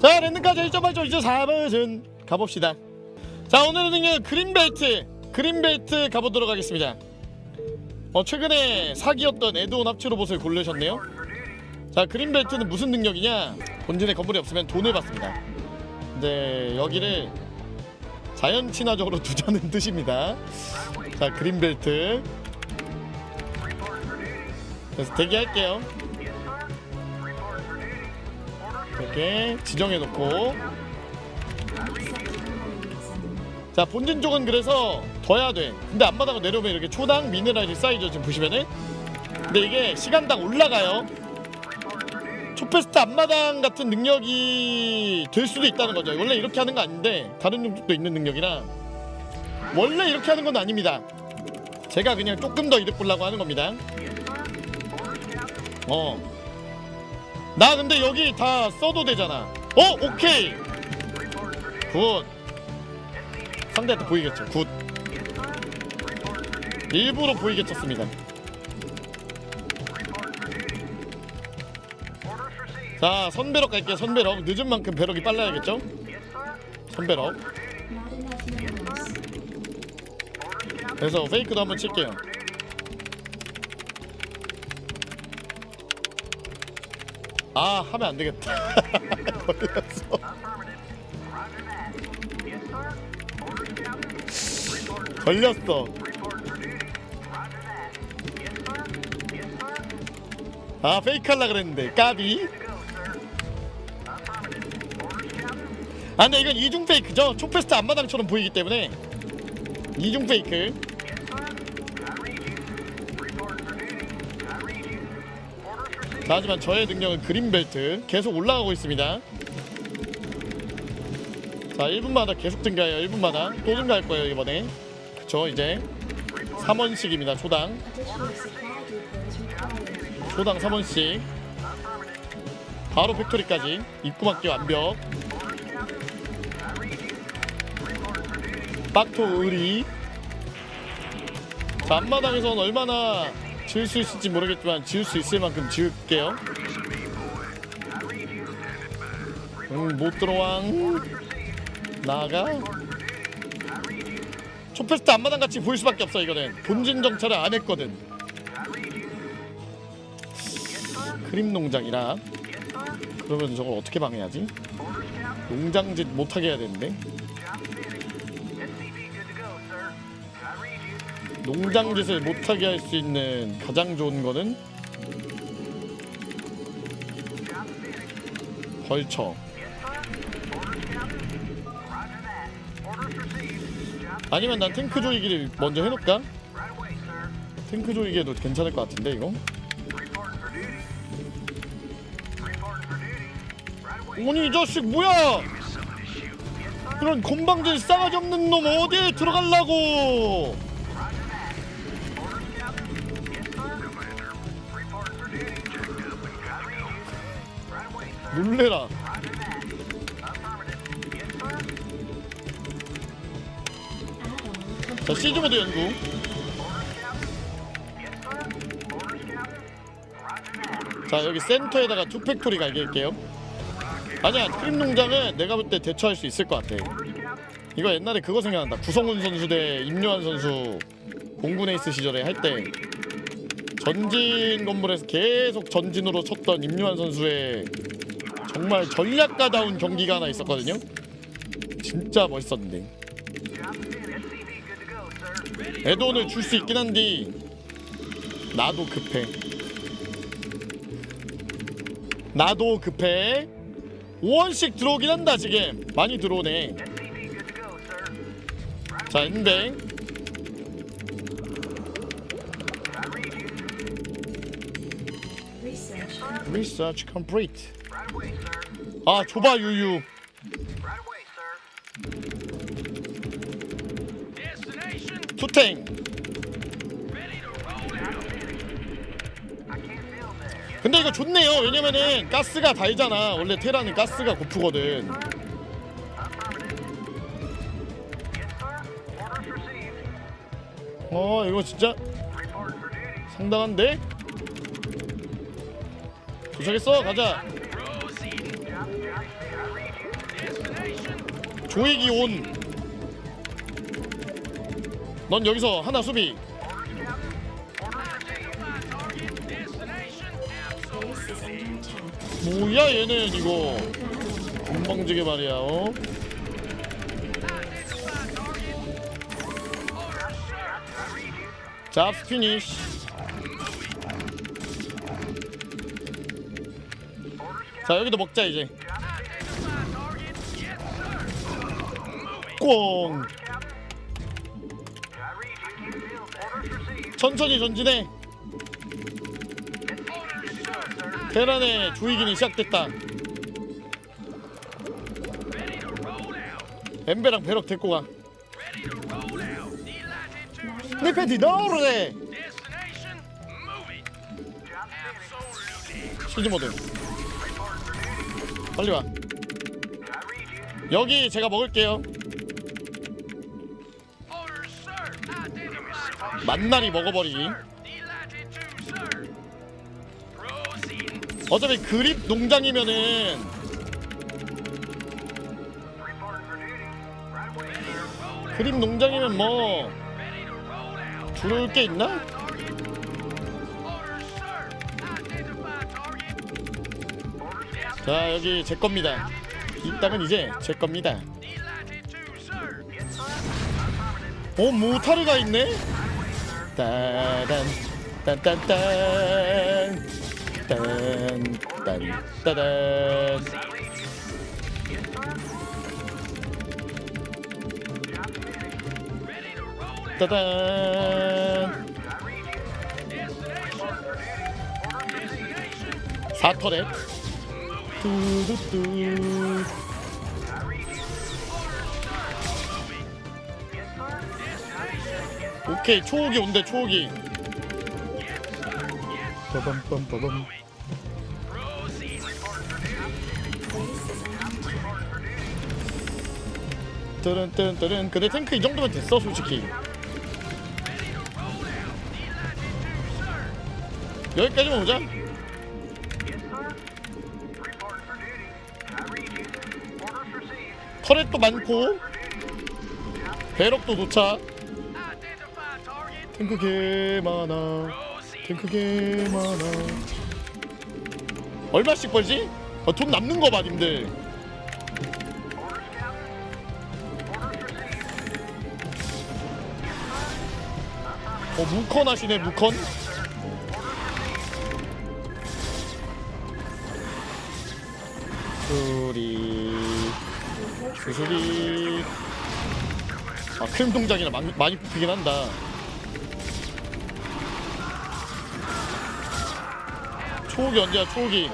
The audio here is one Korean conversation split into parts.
자 랜드까지 1.8점 이제 4버전 가봅시다. 자 오늘은요 그린벨트 그린벨트 가보도록 하겠습니다. 어 최근에 사기였던 에드온 합체 로봇을 고르셨네요. 자 그린벨트는 무슨 능력이냐? 본진에 건물이 없으면 돈을 받습니다. 근데 여기를 자연 친화적으로 두자는 뜻입니다. 자 그린벨트. 그래서 대기할게요 이렇게 지정해 놓고. 자 본진 쪽은 그래서 더 해야 돼. 근데 앞마다가 내려오면 이렇게 초당 미네랄이 쌓이죠 지금 보시면은. 근데 이게 시간당 올라가요. 초페스트 앞마당 같은 능력이 될 수도 있다는 거죠. 원래 이렇게 하는 거 아닌데 다른 종족도 있는 능력이라. 원래 이렇게 하는 건 아닙니다. 제가 그냥 조금 더 이득 보려고 하는 겁니다. 어 나 근데 여기 다 써도 되잖아. 어? 오케이. 굿. 상대한테 보이겠죠? 굿. 일부러 보이게 쳤습니다. 자 선배럭 갈게요 선배럭. 늦은 만큼 배럭이 빨라야겠죠? 선배럭. 그래서 페이크도 한번 칠게요 아 하면 안 되겠다. 걸렸어 걸렸어. 아 페이크 할라 그랬는데. 까비. 아 근데 이건 이중 페이크죠? 초페스트 앞마당처럼 보이기 때문에. 이중 페이크 하지만 저의 능력은 그린벨트. 계속 올라가고 있습니다. 자 1분마다 계속 증가해요. 1분마다 또 증가할 거예요 이번에. 그쵸 이제. 3원씩입니다 초당. 초당 3원씩 바로 팩토리까지. 입구 막기 완벽. 빡토 의리. 자 앞마당에선 얼마나 지을 수 있을지 모르겠지만 지을 수 있을 만큼 지을게요. 음, 못 들어왕. 나가. 초페스트 앞마당 같이 보일 수밖에 없어 이거는. 본진 정찰을 안 했거든. 크림 농장이라. 그러면 저걸 어떻게 방해하지? 농장짓 못하게 해야 되는데 농장 짓을 못하게 할 수 있는 가장 좋은 거는 벌처 아니면 난 탱크 조이기를 먼저 해놓을까? 탱크 조이기에도 괜찮을 것 같은데 이거? 아니 이 자식 뭐야 그런 건방진 싸가지 없는 놈 어디에 들어가려고 놀래라. 자 시즈모드 연구. 자 여기 센터에다가 투팩토리 갈길게요. 아니야 크림 농장은 내가 볼 때 대처할 수 있을 것 같아. 이거 옛날에 그거 생각난다. 구성훈 선수 대 임요한 선수 공군 에이스 시절에 할 때. 전진 건물에서 계속 전진으로 쳤던 임요한 선수의 정말 전략가다운 경기가 하나 있었거든요. 진짜 멋있었는데. 에드온을 줄 수 있긴 한데 나도 급해. 나도 급해. 5원씩 들어오긴 한다 지금. 많이 들어오네. 자 리서치 컴플리트 아 좁아 유유. 투탱. 근데 이거 좋네요. 왜냐면은 가스가 달잖아. 원래 테라는 가스가 고프거든. 어 이거 진짜 상당한데? 도착했어. 가자 조이기 온. 넌 여기서 하나 수비. 뭐야 얘는 이거 건방지게 말이야 어? 자 피니쉬 자 여기도 먹자 이제 꽁. 천천히 전진해. 테란의 조이긴이 시작됐다. 엠베랑 배럭 데리고 가. 내 팬티 넣으래 시즈 모드. 빨리 와. 여기 제가 먹을게요 만나리 먹어버리기 어차피 그립 농장이면은 그립 농장이면 뭐 줄을 게 있나? 자 여기 제 겁니다. 이 땅은 이제 제 겁니다 어 모타르가 있네? 따단 딴딴딴 딴딴 따단 따단. 사터렛. 뚜두뚜 오케이 초옥이 온대 초옥이. 빠밤빰빠밤. 뜨른 뜨른 뜨른. 근데 탱크 이 정도면 됐어 솔직히. 여기까지만 오자. 터렛도 많고 배럭도 도착 탱크 개 많아 탱크 개 많아 얼마씩 벌지? 어, 돈 남는 거 봐, 님들. 어, 무컨 하시네, 무컨. 수리, 수수리. 아, 크림 동작이라 많이, 많이 뽑히긴 한다. 초옥이 언제야, 초옥이.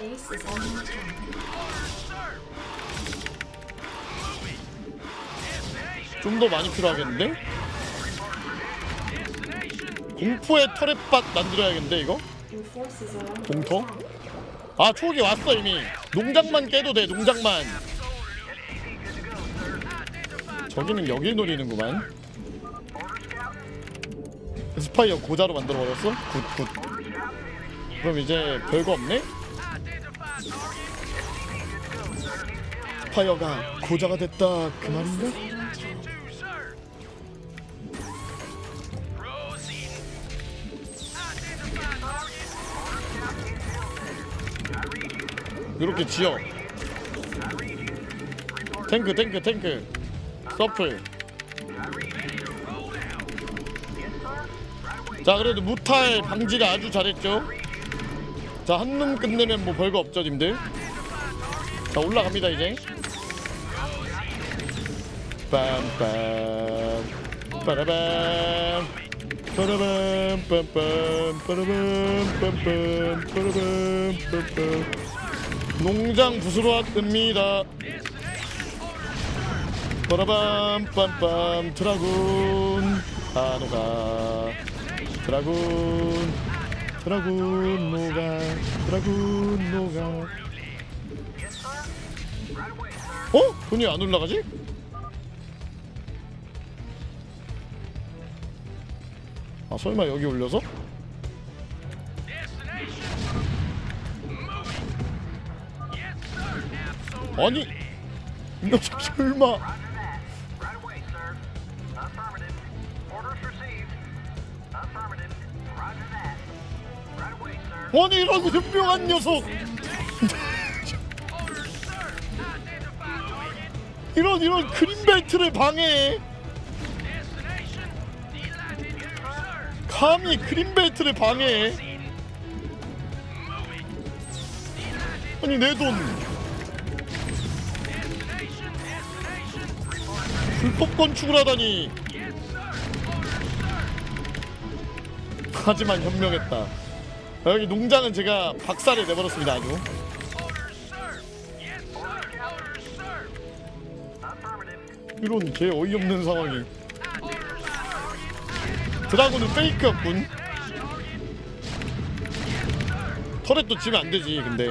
좀더 많이 필요하겠는데? 공포의 터렛밭 만들어야겠는데 이거? 공터? 아 초기 왔어 이미 농장만 깨도 돼 농장만 저기는 여길 노리는구만 스파이어 고자로 만들어버렸어? 굿굿 그럼 이제 별거 없네? 스파이어가 고자가 됐다. 그 말인가? 이렇게 지어. 탱크 탱크 탱크. 서플. 자 그래도 무탈 방지를 아주 잘했죠 자한놈 끝내면 뭐 별거 없죠 님들? 자 올라갑니다 이제. 빰빰. 빠라밤. 빠라밤 빰빰. 빠라밤 빰빰. 빠라밤 빰빰. 농장 부수러 왔습니다. 빠라밤 빰빰. 드라군. 한우가. 드라군 드라군 노가 드라군 노가 어? 돈이 안 올라가지? 아 설마 여기 올려서? 아니 이 녀석 설마 아니 이런 현명한 녀석. 이런 이런 그린벨트를 방해해 감히 그린벨트를 방해해. 아니 내돈. 불법 건축을 하다니. 하지만 현명했다 여기 농장은 제가 박살을 내버렸습니다 아주. 이런 개 어이없는 상황이. 드라군은 페이크였군. 터렛도 치면 안 되지 근데.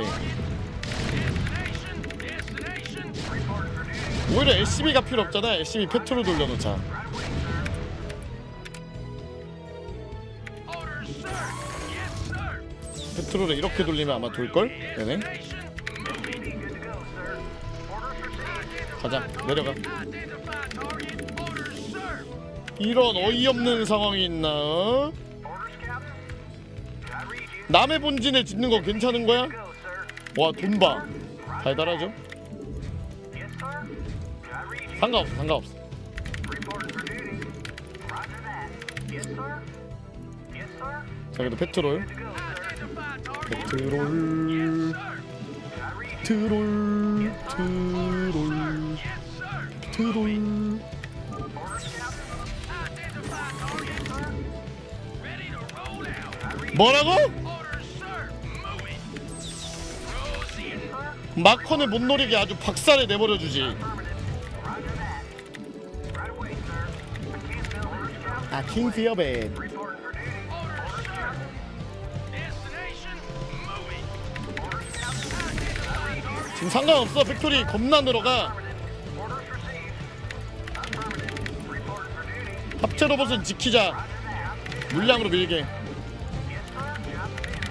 오히려 SCB가 필요 없잖아. SCB 페트로 돌려놓자 페트로를 이렇게 돌리면 아마 돌걸? 네네 가자 내려가 이런 어이없는 상황이 있나 어? 남의 본진에 짓는 거 괜찮은 거야? 와 돈봐 달달하죠? 상관없어 상관없어 Report for duty. Roger that. Yes, sir. Yes, sir. 자 그래도 페트롤 트롤 I. 트롤 트롤 트롤 뭐라고? 마컨을 못 노리게 아주 박살을 내버려 주지. 아 킹피어 지금 상관없어 팩토리 겁나 늘어가. 합체 로봇은 지키자. 물량으로 밀게.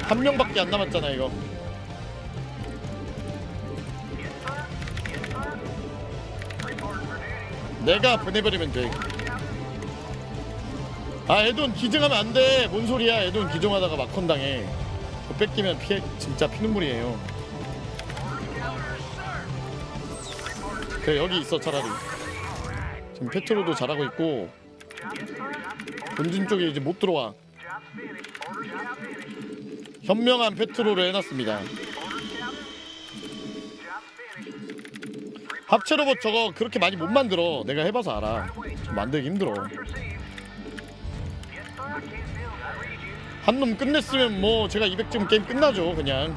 한 명밖에 안 남았잖아 이거. 내가 보내버리면 돼. 아 에돈 기증하면 안 돼. 뭔 소리야? 에돈 기증하다가 막컨 당해. 그거 뺏기면 피해 진짜 피눈물이에요. 그래 여기 있어 차라리. 지금 페트로도 잘하고 있고 본진 쪽에 이제 못 들어와. 현명한 페트로를 해놨습니다. 합체 로봇 저거 그렇게 많이 못 만들어. 내가 해봐서 알아. 좀 만들기 힘들어. 한 놈 끝냈으면 뭐 제가 200점 게임 끝나죠 그냥.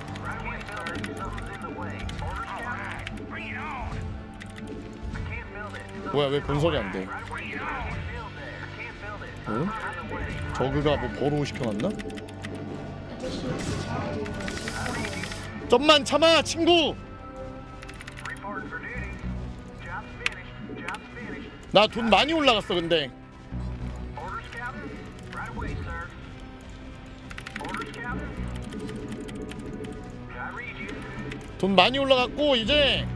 뭐야 왜 건설이 안 돼? 어? 저그가 뭐 버로우 시켜놨나? 좀만 참아 친구. 나 돈 많이 올라갔어 근데. 돈 많이 올라갔고 이제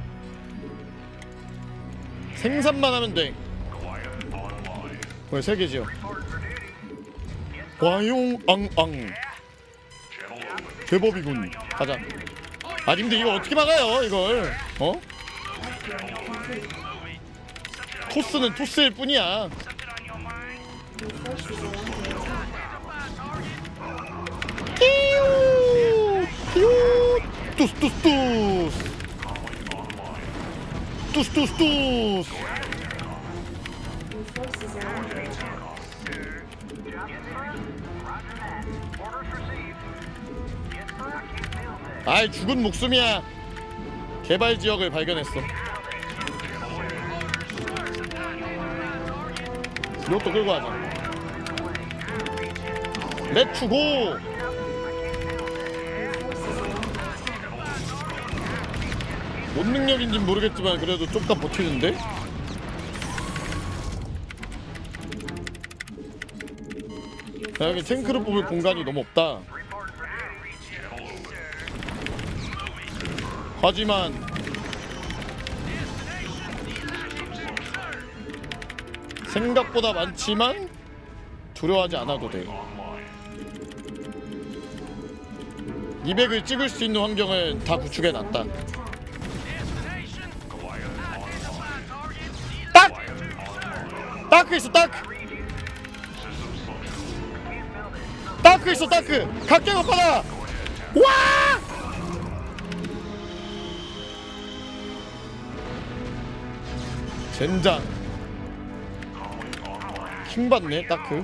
생산만 하면 돼. 왜세 개지요? 와용 앙앙. 제법이군. 가자. 아 근데 이거 어떻게 막아요 이걸? 어? 토스는 토스일 뿐이야. 뚜스 뚜스 뚜스 뚜스 뚜스 뚜스. 아이 죽은 목숨이야. 개발 지역을 발견했어. 이것도 끌고 가자. 렛츠고 뭔 능력인진 모르겠지만 그래도 좀 더 버티는데? 자, 여기 탱크를 뽑을 공간이 너무 없다. 하지만 생각보다 많지만 두려워하지 않아도 돼. 200을 찍을 수 있는 환경을 다 구축해놨다. 있어 따크 따크 있어 따크 각격 오빠다. 와! 젠장. 킹받네 따크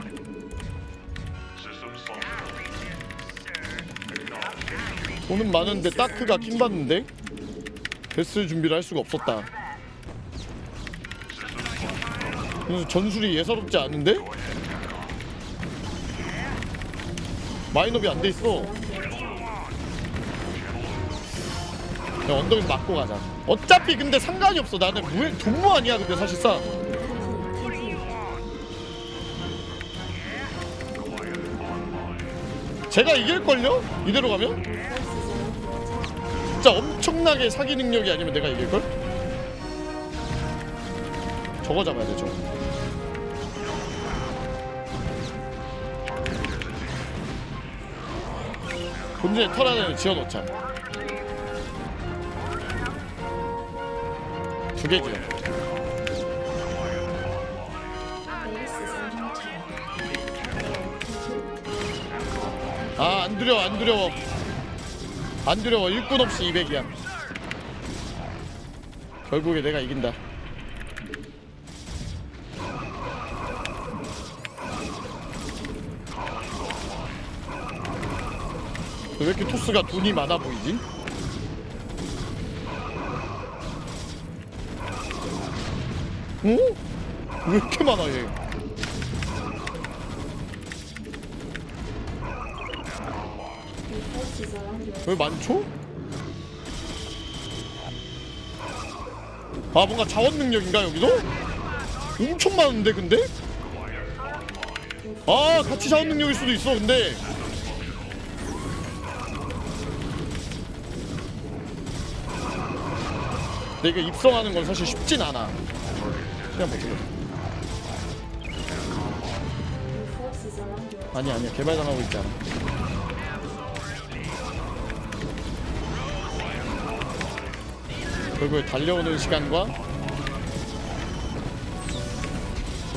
돈은 많은데 따크가 킹받는데? 데스 준비를 할 수가 없었다 전술이 예사롭지 않은데? 마이너비 안돼 있어 그냥 언덕에서 맞고 가자 어차피 근데 상관이 없어 나는 무, 돈무 아니야 근데 사실상 제가 이길걸요? 이대로 가면? 진짜 엄청나게 사기 능력이 아니면 내가 이길걸? 저거 잡아야 돼 저거. 본진에 털 하나는 지어놓자. 두 개 지어. 아안 두려워 안 두려워. 안 두려워. 일꾼 없이 200이야. 결국에 내가 이긴다 왜 이렇게 토스가 돈이 많아 보이지? 어? 왜 이렇게 많아 얘? 왜 많죠? 아 뭔가 자원 능력인가 여기도? 엄청 많은데 근데? 아 같이 자원 능력일 수도 있어 근데 근데 이게 입성하는 건 사실 쉽진 않아. 그냥 뭐 어떻게 아니 아니야. 개발당하고 있지 않아. 결국에 달려오는 시간과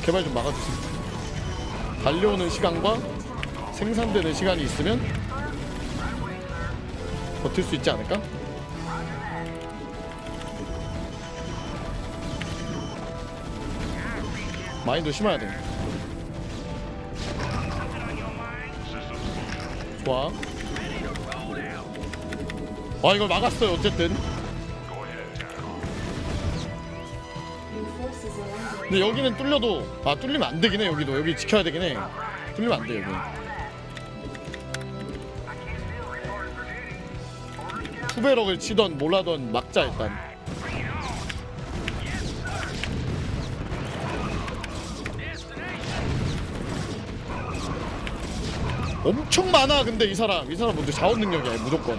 개발 좀 막아주세요. 달려오는 시간과 생산되는 시간이 있으면 버틸 수 있지 않을까? 마인드 심어야 돼. 좋아. 아 이걸 막았어요 어쨌든. 근데 여기는 뚫려도 아 뚫리면 안 되긴 해 여기도 여기 지켜야 되긴 해. 뚫리면 안돼 여기. 투베럭을 치던 몰라던 막자 일단. 엄청 많아 근데 이 사람. 이 사람 뭔데? 자원 능력이야 무조건.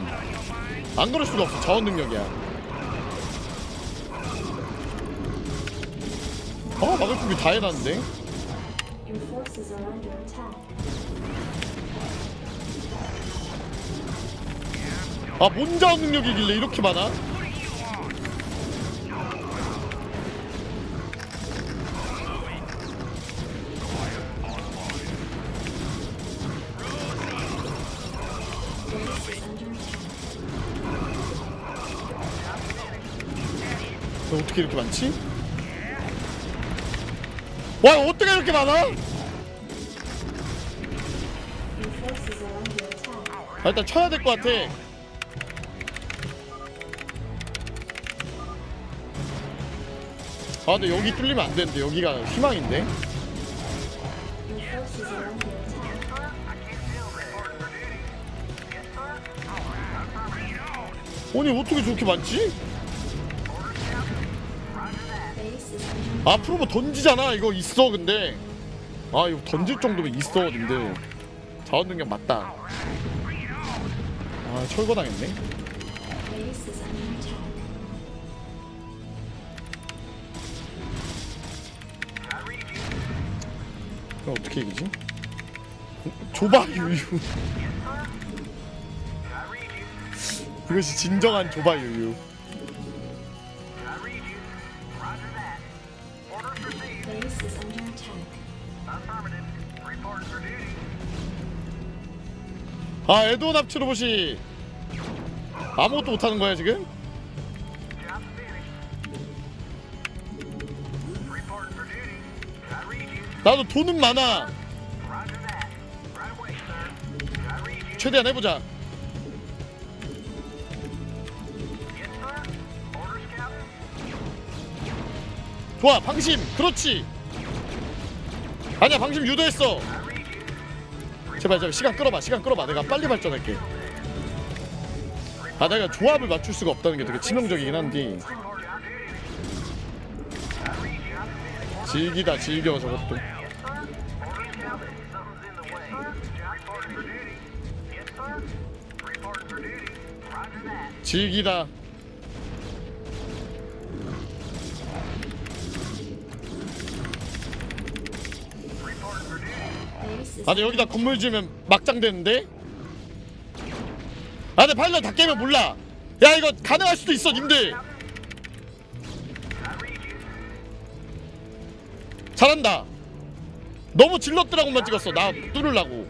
안 그럴 수가 없어. 자원 능력이야. 아 막을 준비 다 해놨는데? 아뭔 자원 능력이길래 이렇게 많아? 어떻게 이렇게 많지? 와 어떻게 이렇게 많아? 아, 일단 쳐야 될 것 같아. 아 근데 여기 뚫리면 안 되는데 여기가 희망인데. 아니 어떻게 저렇게 많지? 앞으로 뭐 던지잖아. 이거 있어 근데. 아 이거 던질 정도면 있어 근데. 자원 능력 맞다. 아 철거당했네. 이거 어떻게 이기지? 조바 유유 I read you. 이것이 진정한 조바 유유 아 에드원 합치로 보시 아무것도 못하는 거야 지금? 나도 돈은 많아. 최대한 해보자. 좋아 방심 그렇지 아니야 방심 유도했어. 제발 제발 시간 끌어봐 시간 끌어봐 내가 빨리 발전할게 아 내가 조합을 맞출 수가 없다는 게 되게 치명적이긴 한데. 질기다 질겨 저것도. Orders, 아니 여기다 건물 지으면 막장 되는데 아 근데 파일럿 다 깨면 몰라 야 이거 가능할 수도 있어 님들. 잘한다 너무 질럿들하고만 찍었어 나 뚫으려고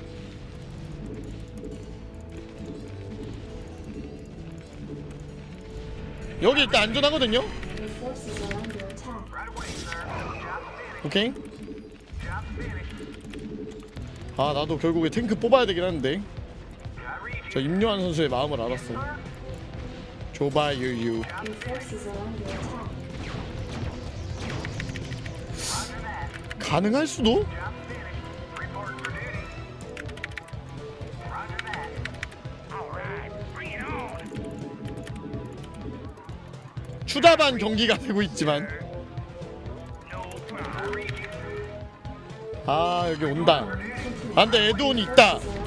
여기 일단 안전하거든요. 오케이. 아 나도 결국에 탱크 뽑아야 되긴 하는데. 저 임요한 선수의 마음을 알았어 조바 유유 Your forces are under attack. Roger that. 가능할 수도? 추다반 경기가 되고 있지만 아 여기 온다 Complete. 아 에드온이 있다 attack.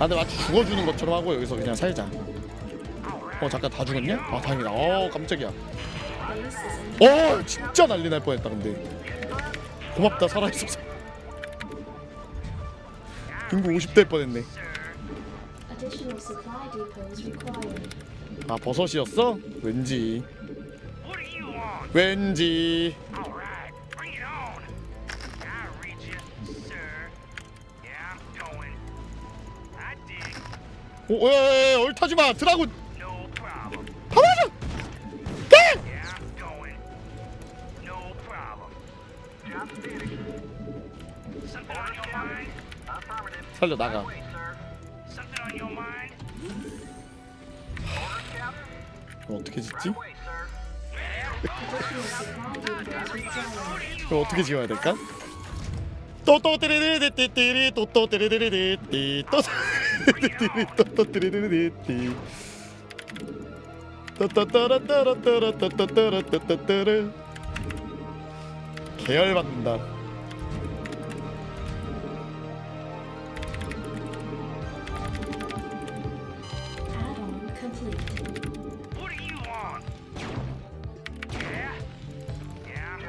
아 마치 죽어주는 것처럼 하고 여기서 그냥 살자 어 잠깐 다 죽었냐? 아 다행이다 어 깜짝이야 어 진짜 난리 날 뻔했다 근데 고맙다 살아있어서 인구 50대 뻔했네. 아 버섯이었어? 왠지 왠지. 오, 어, 에, 에, 얼타지 마 드라군 mind? Affirmative. 살려 나가 어떻게 짓지? 이거 어떻게 지어야 될까? 또또 띠리리리띠띠리 또또 띠리리리띠 또 띠리리리 또또 띠리리리띠 또또또로또로또로또또로또또로 계열받는다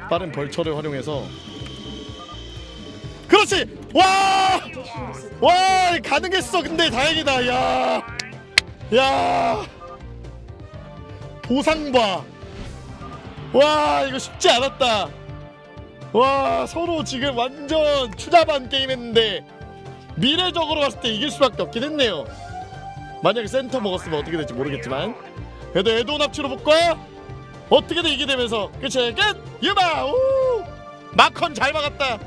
빠른 벌처를 활용해서. 그렇지! 와! 와 가능했어. 근데 다행이다. 야 야. 보상 봐 와 이거 쉽지 않았다. 와 서로 지금 완전 추잡한 게임 했는데 미래적으로 봤을 때 이길 수밖에 없긴 했네요. 만약에 센터 먹었으면 어떻게 될지 모르겠지만. 그래도 에드온 합치로 볼까 어떻게든 이기게 되면서 끝이 끝! 유바! 우! 마컨 잘 막았다